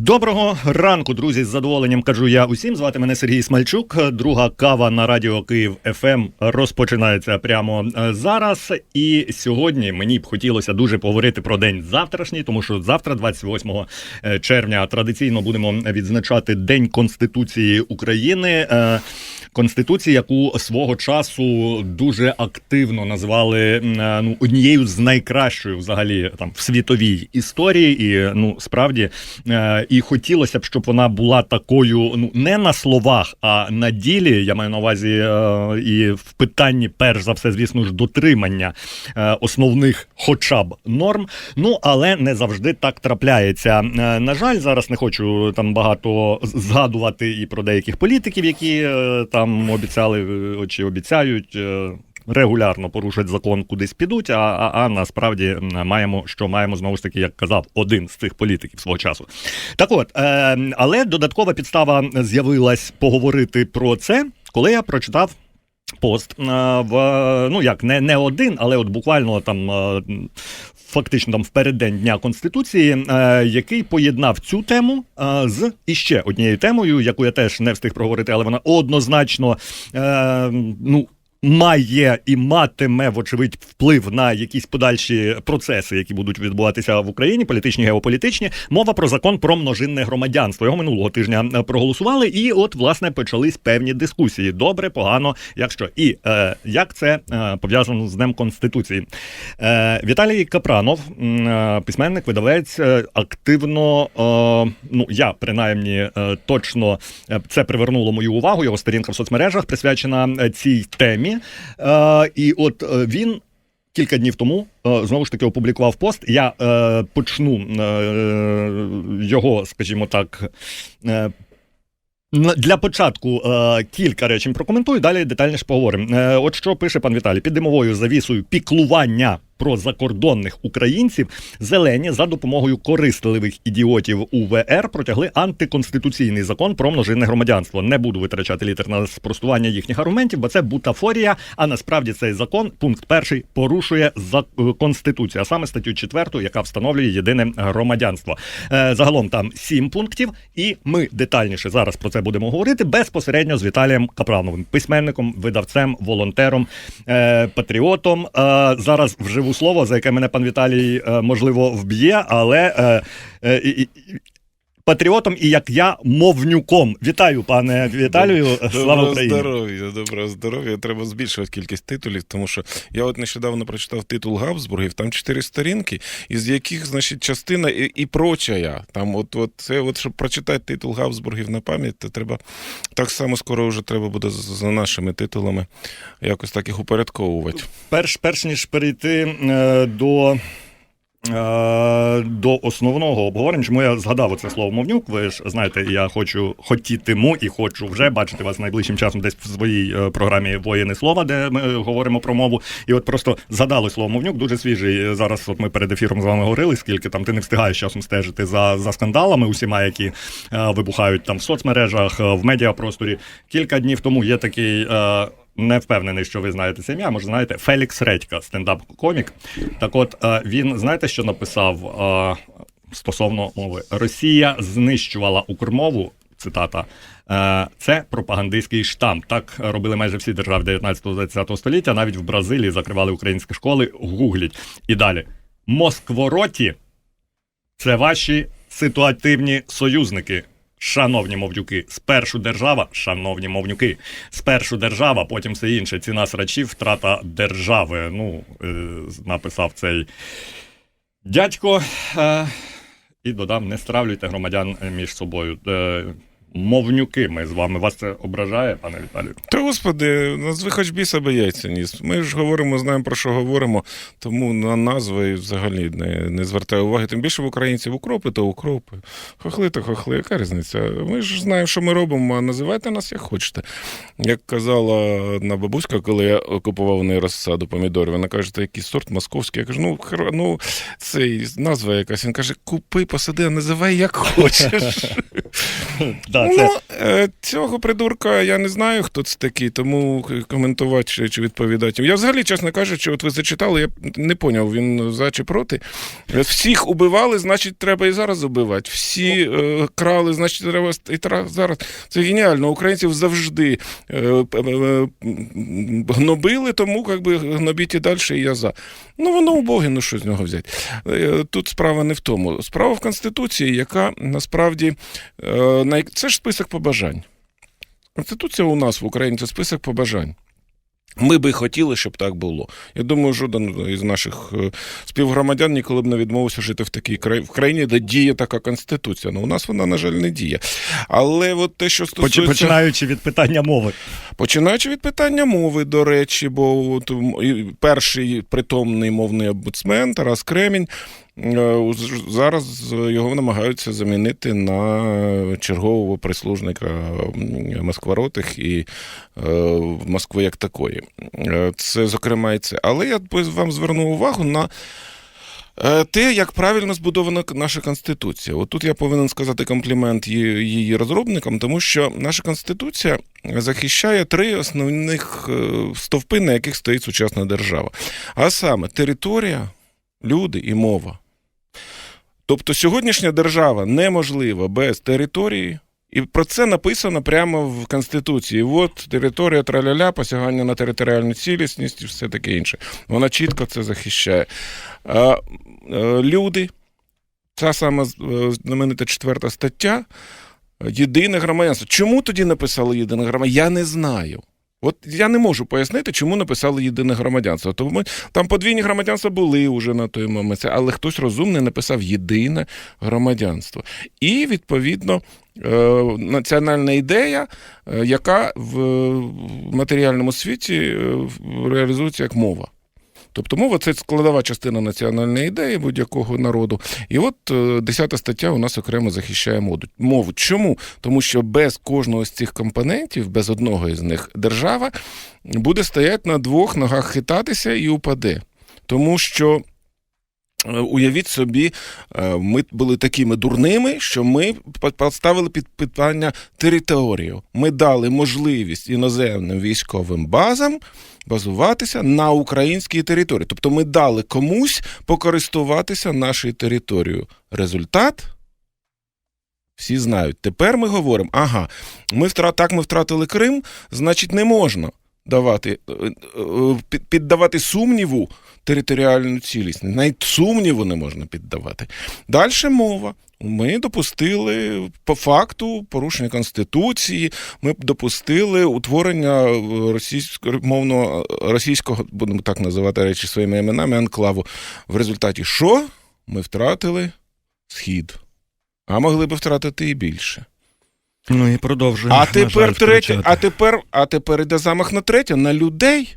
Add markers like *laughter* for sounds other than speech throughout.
Доброго ранку, друзі. З задоволенням кажу я усім. Звати мене Сергій Смальчук. Друга кава на радіо Київ ФМ розпочинається прямо е, зараз. І сьогодні мені б хотілося дуже поговорити про день завтрашній, тому що завтра, 28 е, червня, традиційно будемо відзначати День Конституції України. Е, Конституції, яку свого часу дуже активно називали ну однією з найкращою, взагалі там в світовій історії, і ну справді і хотілося б, щоб вона була такою, ну не на словах, а на ділі. Я маю на увазі е, і в питанні, перш за все, звісно ж, дотримання е, основних, хоча б норм. Ну але не завжди так трапляється. Е, на жаль, зараз не хочу там багато згадувати і про деяких політиків, які там обіцяли чи обіцяють. Регулярно порушать закон, кудись підуть. А, а а, насправді маємо, що маємо знову ж таки, як казав, один з цих політиків свого часу. Так, от е, але додаткова підстава з'явилась поговорити про це, коли я прочитав. Пост е, в ну як не не один, але от буквально там е, фактично там в переддень дня конституції, е, який поєднав цю тему з іще однією темою, яку я теж не встиг проговорити, але вона однозначно ну має і матиме, вочевидь, вплив на якісь подальші процеси, які будуть відбуватися в Україні, політичні геополітичні. Мова про закон про множинне громадянство. Його минулого тижня е, проголосували, і от власне почались певні дискусії: добре, погано, якщо і е, як це е, пов'язано з Днем Конституції. Е, Віталій Капранов, е, письменник, видавець, е, активно, е, ну я принаймні е, точно це привернуло мою увагу. Його сторінка в соцмережах присвячена цій темі Е, І от е, він. Кілька днів тому е, знову ж таки опублікував пост. Я е, почну е, його, скажімо так, е, для початку е, кілька речень прокоментую. Далі детальніше поговоримо. Е, От що пише пан Віталій під димовою завісою піклування про закордонних українців зелені за допомогою корисливих ідіотів УВР протягли антиконституційний закон про множинне громадянство. Не буду витрачати літер на спростування їхніх аргументів, бо це бутафорія. А насправді цей закон, пункт перший, порушує за е, конституцію, а саме статтю 4, яка встановлює єдине громадянство. Е, загалом там сім пунктів, і ми детальніше зараз про це будемо говорити безпосередньо з Віталієм Капрановим, письменником, видавцем, волонтером, е, патріотом. Зараз вживу у слово, за яке мене пан Віталій е, можливо вб'є, але е, е, патріотом і як я мовнюком. Вітаю, пане Віталію. Слава Україні! здоров'я, доброго здоров'я. Треба збільшувати кількість титулів, тому що я от нещодавно прочитав титул Габсбургів, там чотири сторінки, із яких, значить, частина і, і прочая. Там, от, от це, от щоб прочитати титул Габсбургів на пам'ять, то треба так само скоро вже треба буде за нашими титулами якось так їх упорядковувати. Перш перш ніж перейти е, до. Е, до основного обговорення, чому я згадав оце слово мовнюк. Ви ж знаєте, я хочу хотітиму і хочу вже бачити вас найближчим часом десь в своїй е, програмі воєнне слова, де ми говоримо про мову. І от просто згадали слово мовнюк, дуже свіжий. Зараз от ми перед ефіром з вами говорили, скільки там ти не встигаєш часом стежити за за скандалами, усіма, які е, вибухають там в соцмережах, в медіапросторі. Кілька днів тому є такий. Не впевнений, що ви знаєте це ім'я. Може, знаєте, Фелікс Редька, стендап-комік. Так, от е, він знаєте, що написав е, стосовно мови? Росія знищувала Укрмову. Цитата. Е, це пропагандистський штамп. Так робили майже всі держави 19-20 століття. Навіть в Бразилії закривали українські школи. Гугліть. І далі. Москвороті це ваші ситуативні союзники. Шановні мовнюки, спершу держава, шановні мовнюки, спершу держава, потім все інше. Ціна срачів, втрата держави. Ну, е, написав цей дядько. Е, і додам: не стравлюйте громадян між собою. Мовнюки. Ми з вами вас це ображає, пане Віталію? Та господи, назви хоч біса би яйця ніс. Ми ж говоримо, знаємо про що говоримо, тому на назви взагалі не, не звертаю уваги. Тим більше в українців укропи, то укропи. Хохли, то хохли. Яка різниця? Ми ж знаємо, що ми робимо, а називайте нас як хочете. Як казала одна бабуська, коли я купував у неї розсаду помідорів, вона каже, це якийсь сорт московський. Я кажу, ну, хер- ну це назва якась. Він каже, купи, посади, а називай як хочеш. *laughs* *laughs* Да, це... Ну, е, цього придурка я не знаю, хто це такий, тому коментувати чи, чи відповідати. Я взагалі, чесно кажучи, от ви зачитали, я не поняв, він за чи проти. Е, Всіх убивали, значить, треба і зараз убивати. Всі е, крали, значить, треба і тра- зараз. Це геніально. Українців завжди е, п- е, м, гнобили, тому як би гнобіть і далі, і я за. Ну, воно убоге, ну що з нього взяти. Е, Тут справа не в тому. Справа в Конституції, яка насправді е, це ж список побажань. Конституція у нас в Україні це список побажань. Ми би хотіли, щоб так було. Я думаю, жоден із наших е, співгромадян ніколи б не відмовився жити в такій країні, в країні, де діє така конституція. Ну, у нас вона, на жаль, не діє. Але от те, що стосується... Починаючи від питання мови. Починаючи від питання мови, до речі, бо от, перший притомний мовний омбудсмен Тарас Кремінь. Е, Зараз його намагаються замінити на чергового прислужника Москворотих і е, Москви як такої. Е, Це, зокрема, і це. Але я вам зверну увагу на Е, Те, як правильно збудована наша конституція. От тут я повинен сказати комплімент її розробникам, тому що наша конституція захищає три основних е, стовпи, на яких стоїть сучасна держава. А саме територія, люди і мова. Тобто сьогоднішня держава неможлива без території. І про це написано прямо в Конституції. От територія траляля, посягання на територіальну цілісність і все таке інше. Вона чітко це захищає. А, е, люди, ця сама е, знаменита четверта стаття, єдине громадянство. Чому тоді написали єдине громадянство? Я не знаю. От я не можу пояснити, чому написали єдине громадянство. Тому там подвійні громадянства були вже на той момент, але хтось розумний написав єдине громадянство. І відповідно е, національна ідея, е, яка в матеріальному світі е, реалізується як мова. Тобто мова це складова частина національної ідеї будь-якого народу. І от е, 10 стаття у нас окремо захищає мову. Чому? Тому що без кожного з цих компонентів, без одного із них, держава буде стояти на двох ногах хитатися і упаде. Тому що. Е, Уявіть собі, е, ми були такими дурними, що ми поставили під питання територію. Ми дали можливість іноземним військовим базам базуватися на українській території. Тобто ми дали комусь покористуватися нашою територією. Результат всі знають. Тепер ми говоримо: ага, ми втра... так ми втратили Крим, значить, не можна давати, е, е, під- піддавати сумніву територіальну цілісність. Навіть сумніву не можна піддавати. Далі мова. Ми допустили по факту порушення конституції. Ми допустили утворення російського мовного російського, будемо так називати речі своїми іменами, анклаву. В результаті що? Ми втратили схід. А могли би втратити і більше. Ну і продовжуємо. А тепер третє, а тепер, а тепер іде замах на третє, на людей.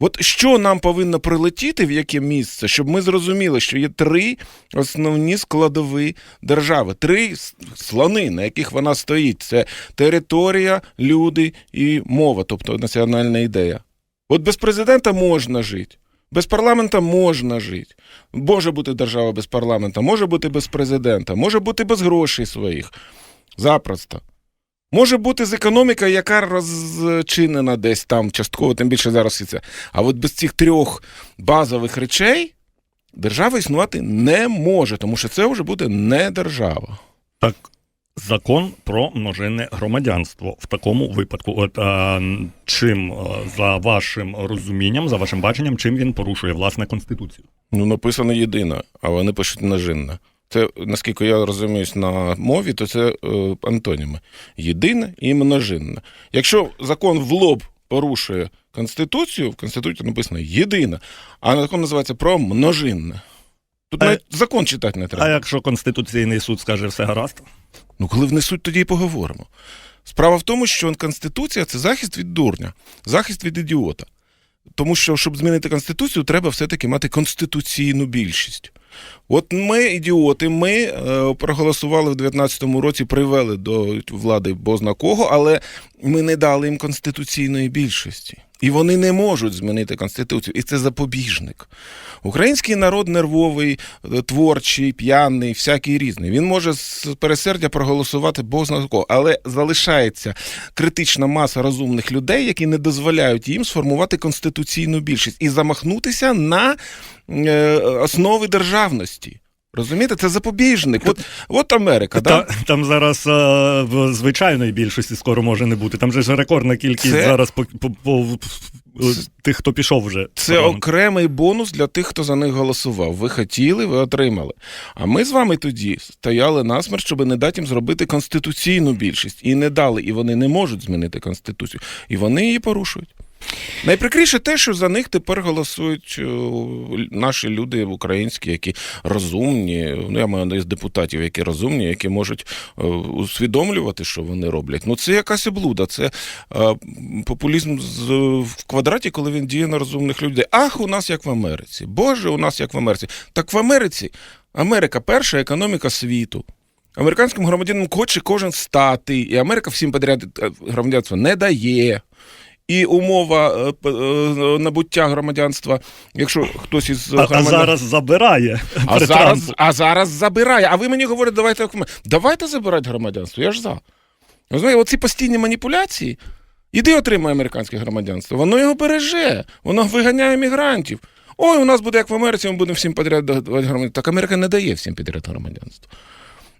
От що нам повинно прилетіти в яке місце, щоб ми зрозуміли, що є три основні складові держави, три слони, на яких вона стоїть: це територія, люди і мова, тобто національна ідея. От без президента можна жити. Без парламента можна жити. Може бути держава без парламента, може бути без президента, може бути без грошей своїх. Запросто. Може бути з економіка, яка розчинена десь там частково, тим більше зараз і це. А от без цих трьох базових речей держава існувати не може, тому що це вже буде не держава. Так, закон про множинне громадянство в такому випадку. От а, чим за вашим розумінням, за вашим баченням, чим він порушує власне конституцію? Ну, написано єдина, а вони пишуть множинна. Це, наскільки я розуміюсь на мові, то це е, антоніми. Єдине і множинне. Якщо закон в лоб порушує Конституцію, в Конституції написано єдина, а закон називається про множинне. Тут А- навіть закон читати не треба. А якщо конституційний суд скаже все гаразд? Ну, коли внесуть, тоді і поговоримо. Справа в тому, що Конституція це захист від дурня, захист від ідіота. Тому що, щоб змінити Конституцію, треба все-таки мати конституційну більшість. От ми, ідіоти, ми е, проголосували в 19-му році, привели до влади бозна кого, але ми не дали їм конституційної більшості. І вони не можуть змінити конституцію. І це запобіжник. Український народ нервовий, е, творчий, п'яний, всякий різний. Він може з пересердя проголосувати бозна кого, але залишається критична маса розумних людей, які не дозволяють їм сформувати конституційну більшість і замахнутися на основи державності. Розумієте, це запобіжник. От, от Америка, Та, да? там зараз е, в звичайної більшості скоро може не бути. Там же ж рекордна кількість Це- зараз по, по, по, тих, хто пішов вже. Це окремий бонус для тих, хто за них голосував. Ви хотіли, ви отримали. А ми з вами тоді стояли насмерть, щоб не дати їм зробити конституційну більшість. І не дали, і вони не можуть змінити конституцію. І вони її порушують. Найприкріше те, що за них тепер голосують наші люди українські, які розумні. Ну, я маю увазі депутатів, які розумні, які можуть е, усвідомлювати, що вони роблять. Ну, це якась облуда, це е, популізм в квадраті, коли він діє на розумних людей. Ах, у нас як в Америці. Боже, у нас як в Америці. Так в Америці Америка перша економіка світу. Американським громадянам хоче кожен стати, і Америка всім подряд е, громадянство не дає. І умова е, е, набуття громадянства, якщо хтось із а, а зараз забирає. А зараз, Трампу. а зараз забирає. А ви мені говорите, давайте. Давайте забирати громадянство. Я ж за. Розумієте, оці постійні маніпуляції. Іди отримай американське громадянство. Воно його береже, воно виганяє мігрантів. Ой, у нас буде як в Америці, ми будемо всім підряд давати громадянство. Так Америка не дає всім підряд громадянство.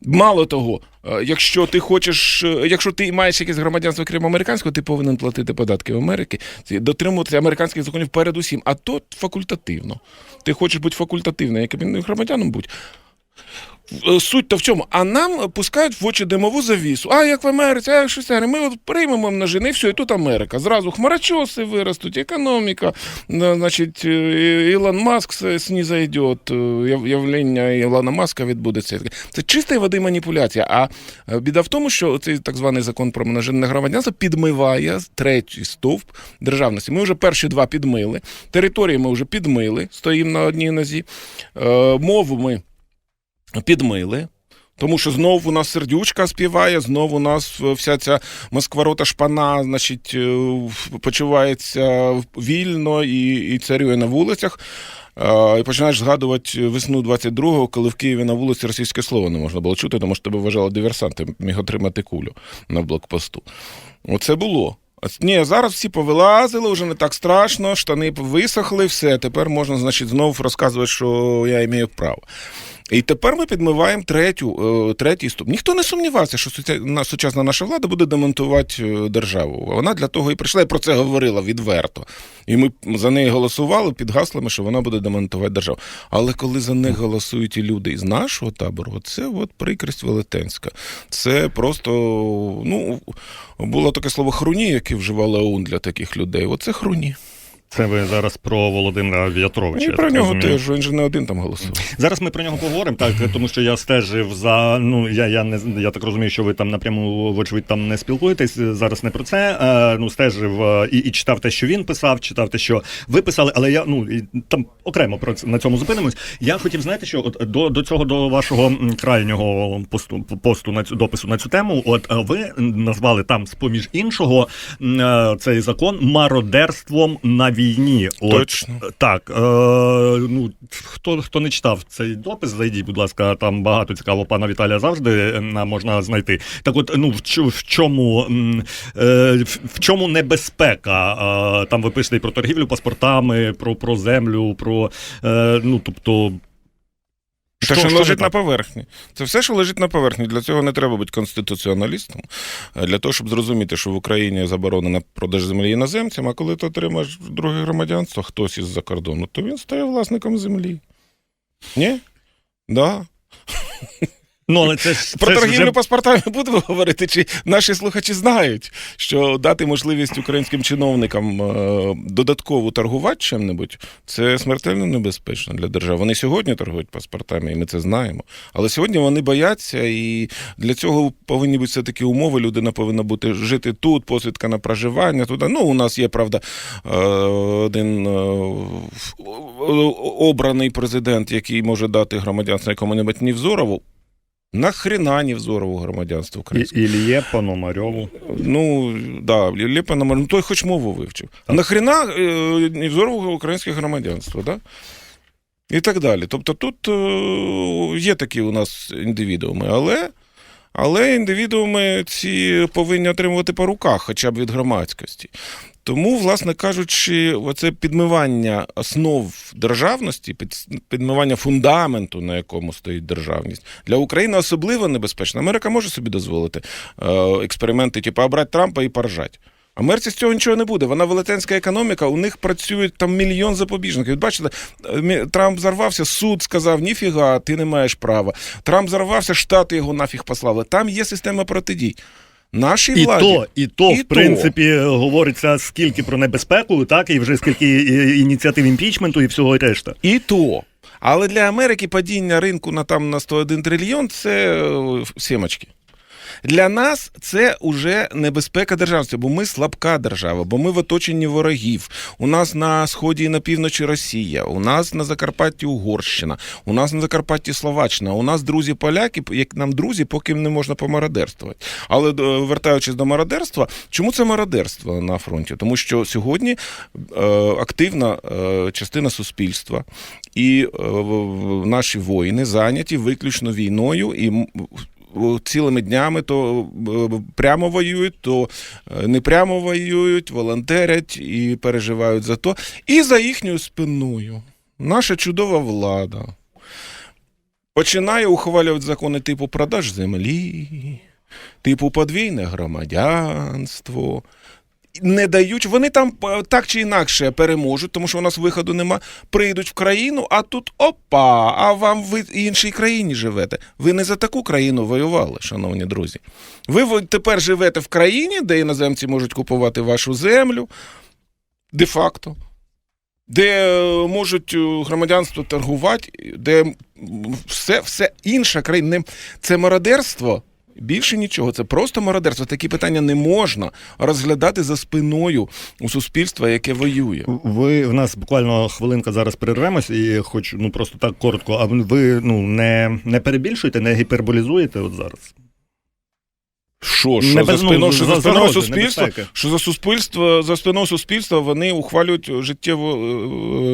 Мало того, е, якщо ти хочеш, е, якщо ти маєш якесь громадянство, крім американського, ти повинен платити податки в Америки, дотримуватися американських законів передусім. А то факультативно. Ти хочеш бути факультативним, яким громадянам будь. Е, Суть то в чому? А нам пускають в очі димову завісу. А як в Америці, а як Швейцарії, ми от приймемо множини, і все, і тут Америка. Зразу хмарочоси виростуть, економіка. Значить, е, Ілон Маск с- снизойде, е, явлення Ілона Маска відбудеться. Це чистої води маніпуляція. А біда в тому, що цей так званий закон про множинне громадянство підмиває третій стовп державності. Ми вже перші два підмили, території ми вже підмили, стоїмо на одній нозі. Мову ми підмили. Тому що знову у нас сердючка співає, знову у нас вся ця москварота шпана, значить, е, почувається вільно і, і царює на вулицях. Е, І починаєш згадувати весну 22-го, коли в Києві на вулиці російське слово не можна було чути, тому що тебе вважали диверсантом, міг отримати кулю на блокпосту. Оце було. Ні, зараз всі повилазили, вже не так страшно, штани висохли, все. Тепер можна, значить, знову розказувати, що я маю право. І тепер ми підмиваємо третю, е, третій ступ. Ніхто не сумнівався, що сучасна наша влада буде демонтувати е, державу. Вона для того і прийшла, і про це говорила відверто. І ми за неї голосували під гаслами, що вона буде демонтувати державу. Але коли за них голосують і люди із нашого табору, це от прикрість велетенська. Це просто ну було таке слово хруні, яке вживала ОУН для таких людей. Оце хруні. Це ви зараз про Володимира В'ятровича. І я про нього розумію. теж він же не один там голосував. Зараз ми про нього поговоримо, так тому що я стежив за. Ну я, я не я так розумію, що ви там напряму, вочевидь, там не спілкуєтесь. Зараз не про це. Е, ну стежив е, і, і читав те, що він писав, читав те, що ви писали, але я ну і там окремо про це на цьому зупинимось. Я хотів знаєте, що от до, до цього до вашого крайнього посту посту на цю допису на цю тему. От е, ви назвали там, з поміж іншого, е, цей закон мародерством на війні. От, так, е, ну хто хто не читав цей допис, зайдіть, будь ласка, там багато цікаво пана Віталія завжди е, можна знайти. Так, от ну в, в чому е, в, в чому небезпека? Е, там ви пишете і про торгівлю паспортами, про, про землю, про е, ну тобто. Те, що, що лежить на поверхні. Це все, що лежить на поверхні. Для цього не треба бути конституціоналістом. А Для того, щоб зрозуміти, що в Україні заборонено продаж землі іноземцям, а коли ти отримаєш друге громадянство, хтось із-за кордону, то він стає власником землі. Ні? Да. Ну, але це ж Про це ж торгівлю вже... паспортами *laughs* будемо говорити, чи наші слухачі знають, що дати можливість українським чиновникам е, додатково торгувати чим-небудь, це смертельно небезпечно для держави. Вони сьогодні торгують паспортами, і ми це знаємо. Але сьогодні вони бояться, і для цього повинні бути все-таки умови. Людина повинна бути жити тут, посвідка на проживання. Туди. Ну, у нас є, правда, е, один е, обраний президент, який може дати громадянство якому-небудь Невзорову. Нахрена Невзорову громадянство І, українське? Ільє Пономарьову. Ну, да, Лепа ну той хоч мову вивчив. А нахрена е, Невзорову українське громадянство, да? І так далі. Тобто тут е, є такі у нас індивідууми, але, але індивідууми ці повинні отримувати по руках, хоча б від громадськості. Тому, власне кажучи, оце підмивання основ державності, підмивання фундаменту, на якому стоїть державність, для України особливо небезпечно. Америка може собі дозволити е, експерименти, типу, обрати Трампа і поржать. Америці з цього нічого не буде. Вона велетенська економіка, у них працюють там мільйон запобіжників. Бачите, е, Трамп зарвався, суд сказав: ніфіга, ти не маєш права. Трамп зарвався, штати його нафіг послали. Там є система протидій. Нашій І владі. то, і то, І в то. принципі, говориться скільки про небезпеку, так, і вже скільки ініціатив імпічменту і всього решта. І то. Але для Америки падіння ринку на там на 101 трильйон це е, сімочки. Для нас це уже небезпека державності, бо ми слабка держава, бо ми в оточенні ворогів. У нас на сході і на півночі Росія, у нас на Закарпатті Угорщина, у нас на Закарпатті Словаччина, у нас друзі поляки, як нам друзі, поки не можна помародерствувати. Але е, вертаючись до мародерства, чому це мародерство на фронті? Тому що сьогодні е, активна е, частина суспільства і е, наші воїни зайняті виключно війною і. Цілими днями то е, прямо воюють, то е, не прямо воюють, волонтерять і переживають за то. І за їхньою спиною наша чудова влада починає ухвалювати закони типу продаж землі, типу подвійне громадянство. Не дають, вони там е, так чи інакше переможуть, тому що у нас виходу нема. Прийдуть в країну, а тут опа, а вам в іншій країні живете. Ви не за таку країну воювали, шановні друзі. Ви тепер живете в країні, де іноземці можуть купувати вашу землю, де-факто, де е, можуть е, громадянство торгувати, де все, все інша країна. Це мародерство. Більше нічого, це просто мародерство. Такі питання не можна розглядати за спиною у суспільства, яке воює. Ви в нас буквально хвилинка зараз перервемось, і хоч ну просто так коротко. А ви ну не, не перебільшуєте, не гіперболізуєте от зараз. Що, Не що за ну, спиною, що за за спиною суспільства, що за суспільство, за спиною суспільства вони ухвалюють життєво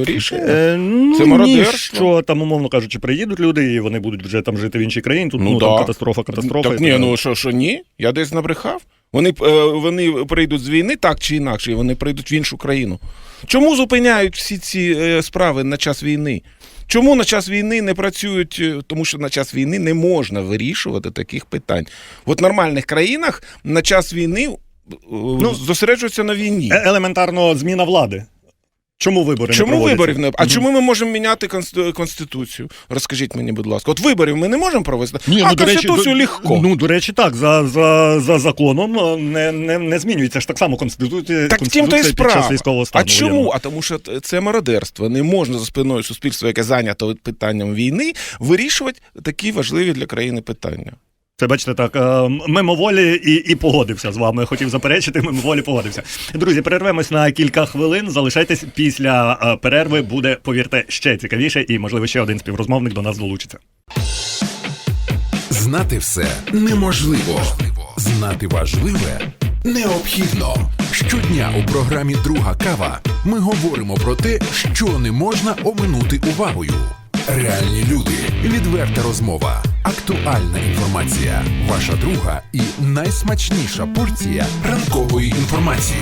е, рішення. Е, ну, Це ні, що там, умовно кажучи, приїдуть люди, і вони будуть вже там жити в іншій країні. Тут ну, Ну, там катастрофа, катастрофа. Так і ні, ну що, що ні? Я десь набрехав. Вони, е, вони прийдуть з війни так чи інакше, і вони прийдуть в іншу країну. Чому зупиняють всі ці е, справи на час війни? Чому на час війни не працюють? е, Тому що на час війни не можна вирішувати таких питань. От в нормальних країнах на час війни ну, зосереджуються на війні. Е- елементарно зміна влади. Чому вибори не Чому проводяться? виборів не а Мгм. чому ми можемо міняти конституцію? Розкажіть мені, будь ласка. От виборів ми не можемо провести. Ні, а ну, до речі, конституцію до- легко. Ну, до речі, так, за, за, за законом не, не, не змінюється ж так само Конституція, Так в тім то і Конституція під час військового стану. А чому? воєнного. А тому що це мародерство. Не можна за спиною суспільства, яке зайнято питанням війни, вирішувати такі важливі для країни питання. Це бачите, так е, мимоволі і, і погодився з вами. Хотів заперечити, мимоволі погодився. Друзі, перервемось на кілька хвилин. Залишайтесь після е, перерви. Буде, повірте, ще цікавіше, і можливо ще один співрозмовник до нас долучиться. Знати все неможливо. Знати важливе необхідно. Щодня у програмі Друга кава ми говоримо про те, що не можна оминути увагою. Реальні люди, відверта розмова, актуальна інформація, ваша друга і найсмачніша порція ранкової інформації.